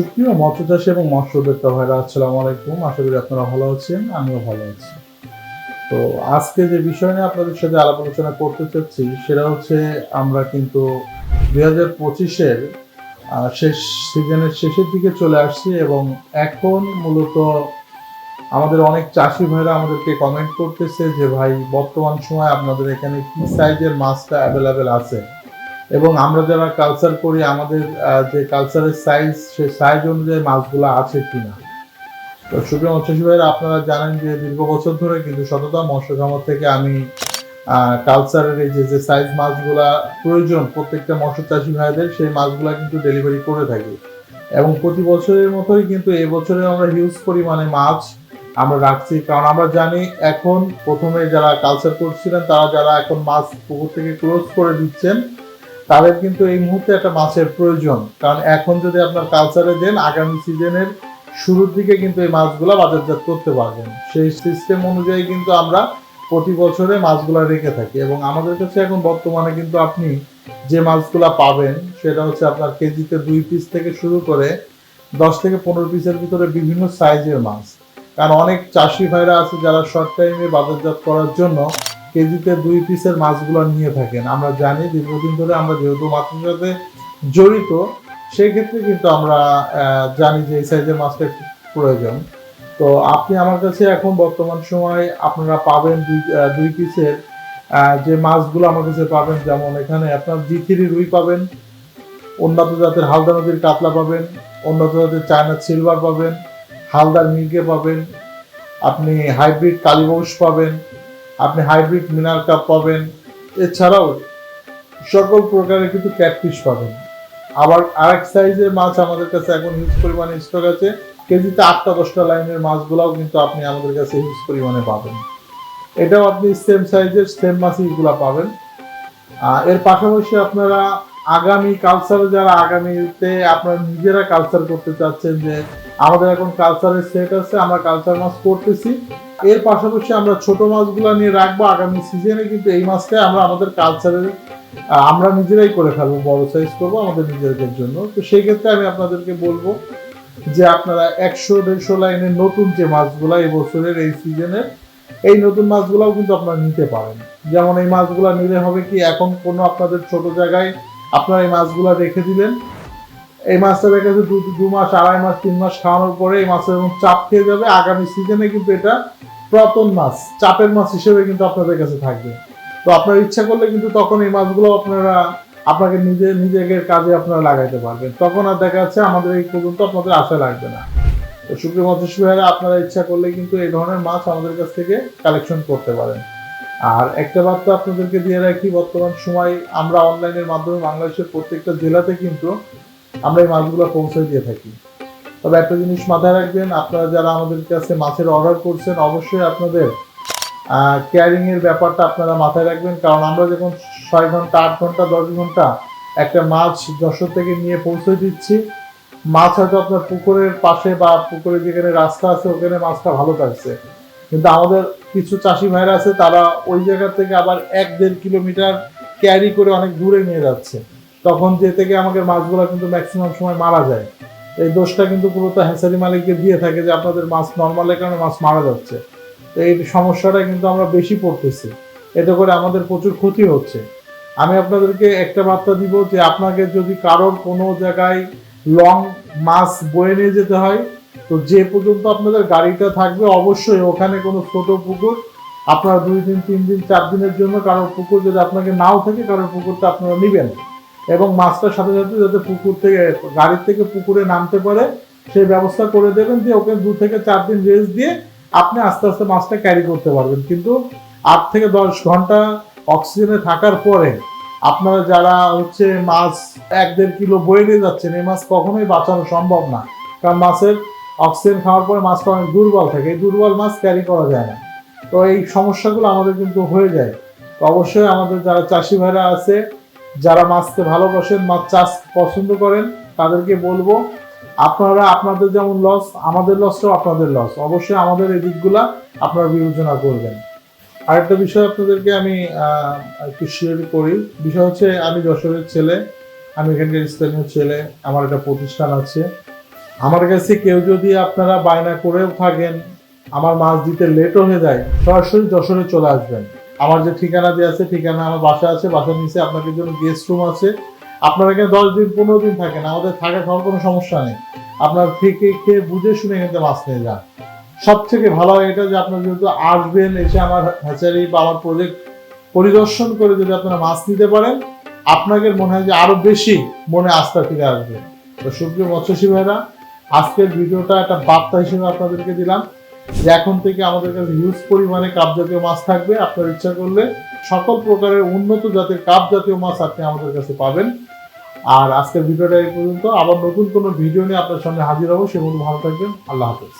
সুপ্রিয় মৎস্য চাষী এবং মৎস্য উদ্যোক্তা ভাইরা, আসসালামু আলাইকুম। আশা করি আপনারা ভালো আছেন, আমিও ভালো আছি। তো আজকে যে বিষয় নিয়ে আপনাদের সাথে আলাপ আলোচনা করতে চাচ্ছি, সেটা হচ্ছে আমরা কিন্তু দুই হাজার পঁচিশের শেষ সিজনের শেষের দিকে চলে আসছি এবং এখন মূলত আমাদের অনেক চাষি ভাইরা আমাদেরকে কমেন্ট করতেছে যে, ভাই, বর্তমান সময় আপনাদের এখানে কি সাইজের মাছটা অ্যাভেলেবেল আছে? এবং আমরা যারা কালচার করি, আমাদের যে কালচারের সাইজ সেই সাইজ অনুযায়ী মাছগুলো আছে কিনা। তো সুপ্রিয় মৎস্যজীবী ভাইরা আপনারা জানেন যে দীর্ঘ বছর ধরে কিন্তু সততা মৎস্য খামার থেকে আমি কালচারের এই যে যে সাইজ মাছগুলা প্রয়োজন প্রত্যেকটা মৎস্য চাষি ভাইদের, সেই মাছগুলা কিন্তু ডেলিভারি করে থাকি। এবং প্রতি বছরের মতোই কিন্তু এবছরে বছরে আমরা হিউজ পরিমাণে মাছ আমরা রাখছি। কারণ আমরা জানি এখন প্রথমে যারা কালচার করছিলেন, তারা যারা এখন মাছ পুকুর থেকে ক্লোজ করে দিচ্ছেন তাদের কিন্তু এই মুহূর্তে একটা মাছের প্রয়োজন। কারণ এখন যদি আপনার কালচারে দেন, আগামী সিজনের শুরুর দিকে কিন্তু এই মাছগুলো বাজারজাত করতে পারবেন। সেই সিস্টেম অনুযায়ী কিন্তু আমরা প্রতি বছরে মাছগুলো রেখে থাকি এবং আমাদের কাছে এখন বর্তমানে কিন্তু আপনি যে মাছগুলা পাবেন, সেটা হচ্ছে আপনার কেজিতে দুই পিস থেকে শুরু করে দশ থেকে পনেরো পিসের ভিতরে বিভিন্ন সাইজের মাছ। কারণ অনেক চাষি ভাইরা আছে যারা শর্ট টাইমে বাজারজাত করার জন্য কেজিতে দুই পিসের মাছগুলো নিয়ে থাকেন। আমরা জানি দীর্ঘদিন ধরে আমরা যেহেতু মাছের সাথে জড়িত, সেক্ষেত্রে কিন্তু আমরা জানি যে এই সাইজের মাছটা প্রয়োজন। তো আপনি আমার কাছে এখন বর্তমান সময় আপনারা পাবেন দুই দুই পিসের যে মাছগুলো আমার কাছে পাবেন, যেমন এখানে আপনার জি থ্রি রুই পাবেন উন্নত জাতের হালদা নদীর কাতলা পাবেন উন্নত জাতের চায়না সিলভার পাবেন, হালদার মির্গে পাবেন, আপনি হাইব্রিড কালীবংশ পাবেন আপনি হাইব্রিড মিনার কাপ পাবেন। এছাড়াও সকল প্রকারের কিন্তু ক্যাটফিশ পাবেন। আবার আরেক সাইজের মাছ আমাদের কাছে এখন হিউজ পরিমাণে স্টক আছে। কেজিতে আটটা দশটা লাইনের মাছগুলাও কিন্তু আপনি আমাদের কাছে হিউজ পরিমাণে পাবেন। এটাও আপনি সেম সাইজের সেম মাছগুলা পাবেন। আহ, এর পাশাপাশি আপনারা আগামী কালচারে যারা আগামীতে আপনারা নিজেরা কালচার করতে চাচ্ছেন যে আমাদের এখন কালচারের সেট আছে আমরা কালচার মাছ করতেছি। এর পাশাপাশি আমরা ছোট মাছগুলো নিয়ে রাখব আগামী সিজনে কিন্তু এই মাছটা আমরা আমাদের কালচারের আমরা নিজেরাই করে ফেলব, বড় সাইজ করব আমাদের নিজেদের জন্য। তো সেই ক্ষেত্রে আমি আপনাদেরকে বলব যে আপনারা একশো, দেড়শো লাইনের নতুন যে মাছগুলো এই বছরের এই সিজনের এই নতুন মাছগুলোও কিন্তু আপনারা নিতে পারেন। যেমন এই মাছগুলো নিলে হবে কি, এখন কোনো আপনাদের ছোট জায়গায় আপনারা এই মাছগুলো রেখে দিলেন। এই মাছটা দেখা যাচ্ছে দু দু মাস, আড়াই মাস, তিন মাস খাওয়ানোর পরে এই এবং চাপ খেয়ে যাবে। আগামী সিজনে কিন্তু এটা প্রতন মাছ, চাপের মাছ হিসেবে কিন্তু আপনাদের কাছে থাকবে। তো আপনার ইচ্ছা করলে কিন্তু তখন এই মাছগুলো আপনারা আপনাকে নিজে নিজেদের কাজে আপনারা লাগাইতে পারবেন। তখন আর দেখা যাচ্ছে আমাদের এই পর্যন্ত আপনাদের আশা লাগবে না। তো সুপ্রিয় মৎস্য আপনারা ইচ্ছা করলে কিন্তু এই ধরনের মাছ আমাদের কাছ থেকে কালেকশন করতে পারেন। আর একটা বার্তা আপনাদেরকে দিয়ে রাখি, বর্তমান সময় আমরা অনলাইনের মাধ্যমে বাংলাদেশের প্রত্যেকটা জেলাতে কিন্তু আমরা এই মাছগুলো পৌঁছে দিয়ে থাকি। তবে একটা জিনিস মাথায় রাখবেন, আপনারা যারা আমাদের কাছে মাছের অর্ডার করছেন, অবশ্যই আপনাদের ক্যারিং এর ব্যাপারটা আপনারা মাথায় রাখবেন। কারণ আমরা যখন ছয় ঘণ্টা, আট ঘণ্টা, দশ ঘণ্টা একটা মাছ যশোর থেকে নিয়ে পৌঁছে দিচ্ছি, মাছ হয়তো আপনার পুকুরের পাশে বা পুকুরে যেখানে রাস্তা আছে, ওখানে মাছটা ভালো থাকছে। কিন্তু আমাদের কিছু চাষি ভাইরা আছে, তারা ওই জায়গা থেকে আবার এক দেড় কিলোমিটার ক্যারি করে অনেক দূরে নিয়ে যাচ্ছে। তখন যে থেকে আমাদের মাছগুলো কিন্তু ম্যাক্সিমাম সময় মারা যায়। এই দোষটা কিন্তু পুরোত হ্যাঁসারি মালিককে দিয়ে থাকে যে আপনাদের মাছ নর্মালের কারণে মাছ মারা যাচ্ছে। তো এই সমস্যাটা কিন্তু আমরা বেশি পড়তেছি। এতে করে আমাদের প্রচুর ক্ষতি হচ্ছে। আমি আপনাদেরকে একটা বার্তা দিব যে আপনাকে যদি কারোর কোনো জায়গায় লং মাছ বয়ে নিয়ে যেতে হয়, তো যে পর্যন্ত আপনাদের গাড়িটা থাকবে অবশ্যই ওখানে কোনো ছোট পুকুর, আপনারা দুই দিন, তিন দিন, চার দিনের জন্য কারোর পুকুর যদি আপনাকে নাও থাকে, কারোর পুকুরটা আপনারা নেবেন। এবং মাছটার সাথে সাথে যাতে পুকুর থেকে, গাড়ির থেকে পুকুরে নামতে পারে, সেই ব্যবস্থা করে দেবেন যে ওকে দু থেকে চার দিন রেস্ট দিয়ে আপনি আস্তে আস্তে মাছটা ক্যারি করতে পারবেন। কিন্তু আট থেকে দশ ঘণ্টা অক্সিজেনে থাকার পরে আপনারা যারা হচ্ছে মাছ এক দেড় কিলো বয়ে নিয়ে যাচ্ছেন, এই মাছ কখনোই বাঁচানো সম্ভব না। কারণ মাছের অক্সিজেন খাওয়ার পরে মাছটা অনেক দুর্বল থাকে। এই দুর্বল মাছ ক্যারি করা যায় না। তো এই সমস্যাগুলো আমাদের কিন্তু হয়ে যায়। তো অবশ্যই আমাদের যারা চাষি ভাইরা আছে যারা মাছকে ভালোবাসেন মাছ চাষ পছন্দ করেন, তাদেরকে বলব, আপনারা আপনাদের যেমন লস আমাদের লসটাও আপনাদের লস অবশ্যই আমাদের এই দিকগুলা আপনারা বিবেচনা করবেন। আরেকটা বিষয় আপনাদেরকে আমি একটু শেয়ার করি। বিষয় হচ্ছে, আমি যশোরের ছেলে, আমি এখানকার স্থানীয় ছেলে, আমার একটা প্রতিষ্ঠান আছে। আমার কাছে কেউ যদি আপনারা বায়না করেও থাকেন, আমার মাছ দিতে লেটও হয়ে যায়, সরাসরি যশোরে চলে আসবেন। আমার যে ঠিকানা দিয়ে আছে, ঠিকানা আমার বাসা আছে, বাসার নিচে আপনাদের জন্য গেস্ট রুম আছে। আপনারা এখানে দশ দিন, পনেরো দিন থাকেন, আমাদের থাকা খাওয়ার কোনো সমস্যা নেই। আপনার থেকে খেয়ে বুঝে শুনে থেকে মাছ নিয়ে যান। সব থেকে ভালো হয় এটা যে আপনারা যেহেতু আসবেন, এসে আমার হ্যাচারি বা আমার প্রজেক্ট পরিদর্শন করে যদি আপনারা মাছ নিতে পারেন আপনাদের মনে হয় যে আরও বেশি মনে আস্থা ফিরে আসবে। তো সুপ্রিয় মৎস্যসী ভাইরা, আজকের ভিডিওটা একটা বার্তা হিসেবে আপনাদেরকে দিলাম। যে এখন থেকে আমাদের কাছে হিউজ পরিমাণে কাপ জাতীয় মাছ থাকবে। আপনার ইচ্ছা করলে সকল প্রকারের উন্নত জাতের কাপ জাতীয় মাছ আপনি আমাদের কাছে পাবেন। আর আজকের ভিডিওটা এই পর্যন্ত। আবার নতুন কোনো ভিডিও নিয়ে আপনার সামনে হাজির হব। সেগুলো ভালো থাকবেন। আল্লাহ হাফেজ।